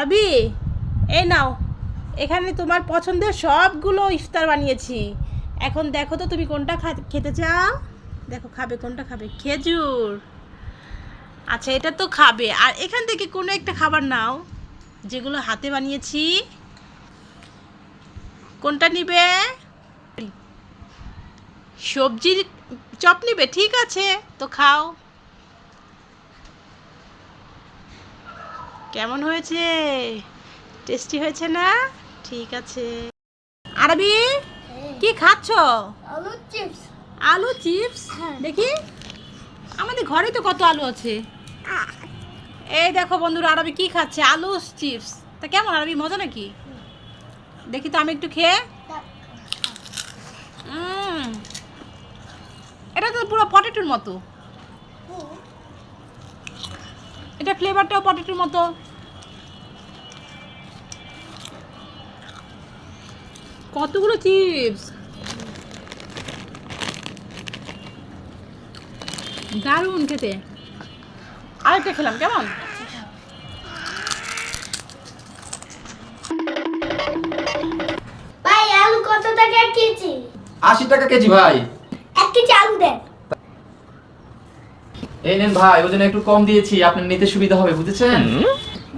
ভাবি, এই নাও, এখানে তোমার পছন্দের সবগুলো ইফতার বানিয়েছি। এখন দেখো তো তুমি কোনটা খেতে চাও? দেখো, খাবে, কোনটা খাবে? খেজুর। আচ্ছা এটা তো খাবে। আর এখান থেকে কোনো একটা খাবার নাও, যেগুলো হাতে বানিয়েছি। কোনটা নিবে? সবজির চপ নিবে, ঠিক আছে, তো খাও। কেমন হয়েছে? টেস্টি হয়েছে না? ঠিক আছে। আরবি কি খাচ্ছ? আলু চিপস। আলু চিপস? হ্যাঁ। দেখি। আমাদের ঘরে তো কত আলু আছে। এই দেখো বন্ধুরা আরবি কি খাচ্ছে? আলু চিপস। তা কেমন আরবি মজা নাকি? দেখি তো আমি একটু খেয়ে। এটা তো পুরো পটেটোর মতো। এটা ফ্লেভারটাও পটেটোর মতো। কতগুলো চিপস? দারুণ খেতে। আরেকটা খেলাম কেমন? ভাই আলু কত টাকা কেজি? আশি টাকা কেজি ভাই। এক কেজি আলু দেন। এই নেন ভাই ওজন একটু কম দিয়েছি আপনার নিতে সুবিধা হবে বুঝেছেন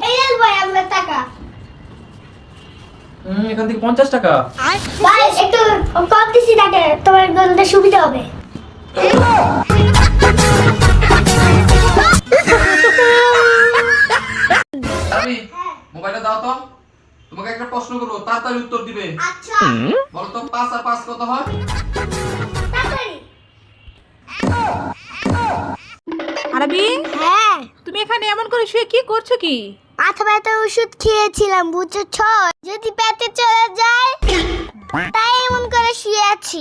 এই নেন ভাই আপনার টাকা হুম, এখান থেকে পঞ্চাশ টাকা। ভাই একটু কম দিছি টাকা তোমার গন্ধে সুবিধা হবে। আমি মোবাইলটা দাও তো। তোমাকে একটা প্রশ্ন করব তাড়াতাড়ি উত্তর দিবে। আচ্ছা। বলো তো পাঁচ আর পাঁচ কত হয়? আরবি? হ্যাঁ। তুমি এখানে এমন করে শুয়ে কি করছ কি? মাথা ব্যথার ওষুধ খেয়েছিলাম বুঝেছ? যদি পেটে চলে যায় তাই এমন করে শুয়ে আছি।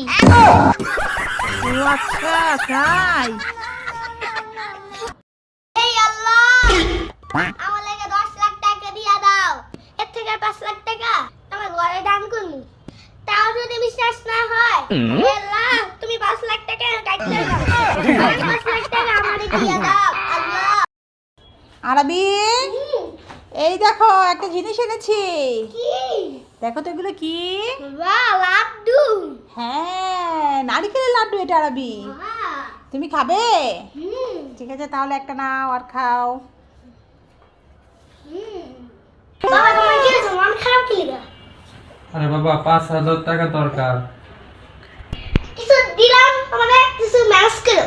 আচ্ছা তাই এই আল্লাহ! আমার লাগে দশ লাখ টাকা দিয়া দাও। এর থেকে পাঁচ লাখ টাকা আমার ঘরে দান করব তাও যদি বিশ্বাস না হয় আল্লাহ তুমি পাঁচ লাখ টাকা কাটতে দাও। পাঁচ লাখ টাকা আমারে দিয়া দাও আল্লাহ। আরবি? এই দেখো একটা জিনিস এনেছি। কি? দেখো তো এগুলো কি? লাড্ডু। হ্যাঁ নারিকেলের লাড্ডু এটা আরবি তুমি খাবে? ঠিক আছে তাহলে একটা নাও আর খাও। আরে বাবা পাঁচ হাজার টাকা দরকার। কিছু দিলাম আমাদের কিছু ম্যানেজ করো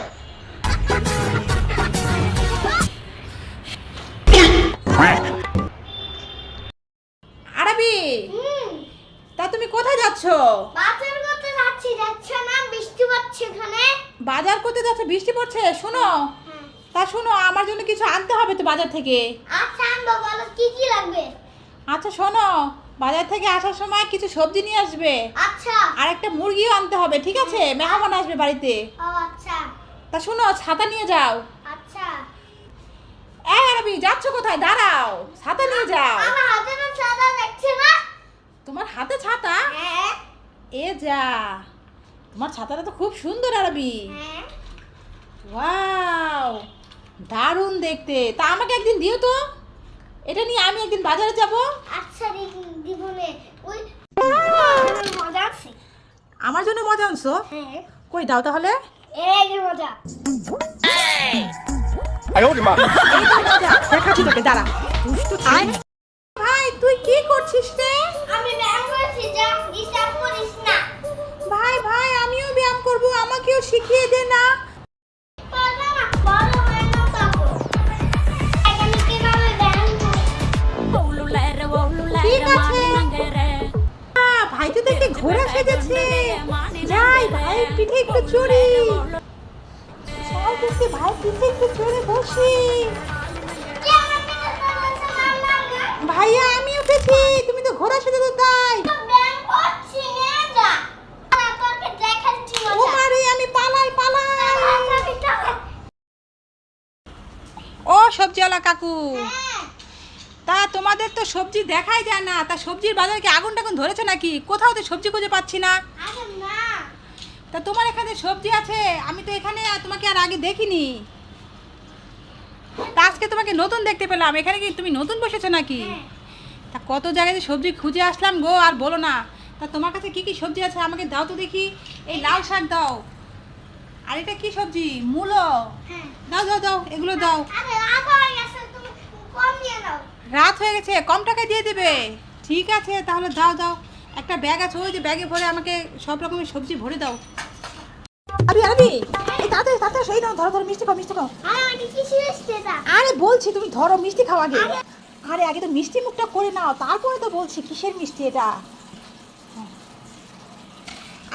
হুম। তা তুমি কোথায় যাচ্ছ? বাজার করতে যাচ্ছি যাচ্ছ না? বৃষ্টি পড়ছে এখানে। বাজার করতে যাচ্ছ? বৃষ্টি পড়ছে? শোনো। তা শোনো আমার জন্য কিছু আনতে হবে তো বাজার থেকে। আচ্ছা আনব বলো কি কি লাগবে? আচ্ছা শোনো। বাজার থেকে আসার সময় কিছু সবজি নিয়ে আসবে। আচ্ছা। আর একটা মুরগিও আনতে হবে ঠিক আছে? মেহমান আসবে বাড়িতে। ও আচ্ছা। তা শোনো ছাতা নিয়ে যাও। এই আরবি যাচ্ছ কোথায়? দাঁড়াও ছাতা নিয়ে যাও। আমার হাতে তো সাদা দেখছে না? তোমার হাতে ছাতা? হ্যাঁ। এ যা তোমার ছাতাটা তো খুব সুন্দর আরবি। হ্যাঁ। ওয়াও দারুণ দেখতে। তা আমাকে একদিন দিও তো। এটা নিয়ে আমি একদিন বাজারে যাব। আচ্ছা দিবনে ওই মজা আছে। আমার জন্য মজা আনছো? হ্যাঁ। কই দাও তাহলে। এই মজা। এই তো মজা দেখাচ্ছি তোকে দাঁড়া দুষ্টু ছেলে। ভাই তুই কি করছিস রে? আমি ব্যায়াম করছি যা ডিস্টার্ব করিস না। ভাই ভাই আমিও ব্যায়াম করব আমাকেও শিখিয়ে দে না। ঠিক আছে। ভাই তো দেখে ঘোড়া সেজেছে। যাই ভাই পিঠে একটু চড়ি। বসি ভাইয়া, আমি উঠেছি। তুমি তো ঘোড়া তাই। যা তোকে দেখাচ্ছি ও সবজিওয়ালা কাকু। তা তোমাদের তো সবজি দেখাই যায় না। তা সবজির বাজারে কি আগুন টাগুন ধরেছে নাকি? কোথাও তো সবজি খুঁজে পাচ্ছি না। তা তোমার এখানে সবজি আছে? আমি তো এখানে তোমাকে আর আগে দেখিনি। তা আজকে তোমাকে নতুন দেখতে পেলাম। এখানে কি তুমি নতুন বসেছো নাকি? হ্যাঁ। তা কত জায়গায় যে সবজি খুঁজে আসলাম গো আর বলো না। তা তোমার কাছে কি কি সবজি আছে? আমাকে দাও তো দেখি। এই লাল শাক দাও। আর এটা কি সবজি? মূলো। হ্যাঁ। দাও দাও দাও এগুলো দাও। রাত হয়ে গেছে কম নিয়ে রাত হয়ে গেছে কম টাকায় দিয়ে দেবে। ঠিক আছে তাহলে দাও দাও। একটা ব্যাগ আছে ওই যে ব্যাগে ভরে আমাকে সব রকমের সবজি ভরে দাও। আরে আরে এই তাড়াতাড়ি তাড়াতাড়ি সেই নাও ধরো ধরো মিষ্টি খাও মিষ্টি খাও। আরে আমি কিছু এসছে না। আরে বলছি তুমি ধরো মিষ্টি খাও আগে। আরে। আগে তো মিষ্টি মুখটা করে নাও তারপরে তো বলছি কিসের মিষ্টি এটা?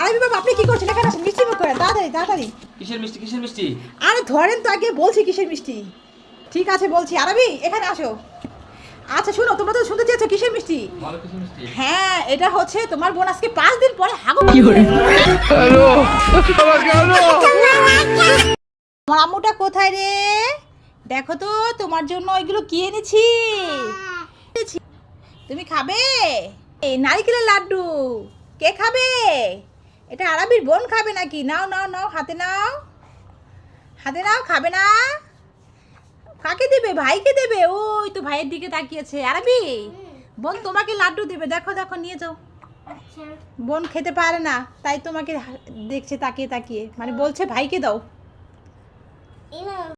আরে বাবা আপনি কি করছেন? এখানে আসেন মিষ্টি মুখ করেন তাড়াতাড়ি তাড়াতাড়ি। কিসের মিষ্টি কিসের মিষ্টি? আরে ধরেন তো আগে বলছি কিসের মিষ্টি। ঠিক আছে বলছি। আরবি এখানে আসো। আচ্ছা শোনো তোমরা তো শুনতে চেয়েছো কিসের মিষ্টি? হ্যাঁ এটা হচ্ছে তোমার বোন আজকে পাঁচ দিন পরে হাগু আম্মুটা কোথায় রে? দেখো তো, তোমার জন্য ওইগুলো কি এনেছি। তুমি খাবে? এই নারিকেলের লাড্ডু। কে খাবে? এটা আরাবির বোন খাবে নাকি? নাও নাও নাও, হাতে নাও। হাতে নাও, খাবে না? কাকে দেবে? ভাইকে দেবে? ওই তো ভাইয়ের দিকে তাকিয়েছে। আরাবি, বোন তোমাকে লাড্ডু দেবে। দেখো দেখো, নিয়ে যাও। বোন খেতে পারে না তাই তোমাকে দেখছে তাকিয়ে তাকিয়ে। মানে বলছে ভাইকে দাও।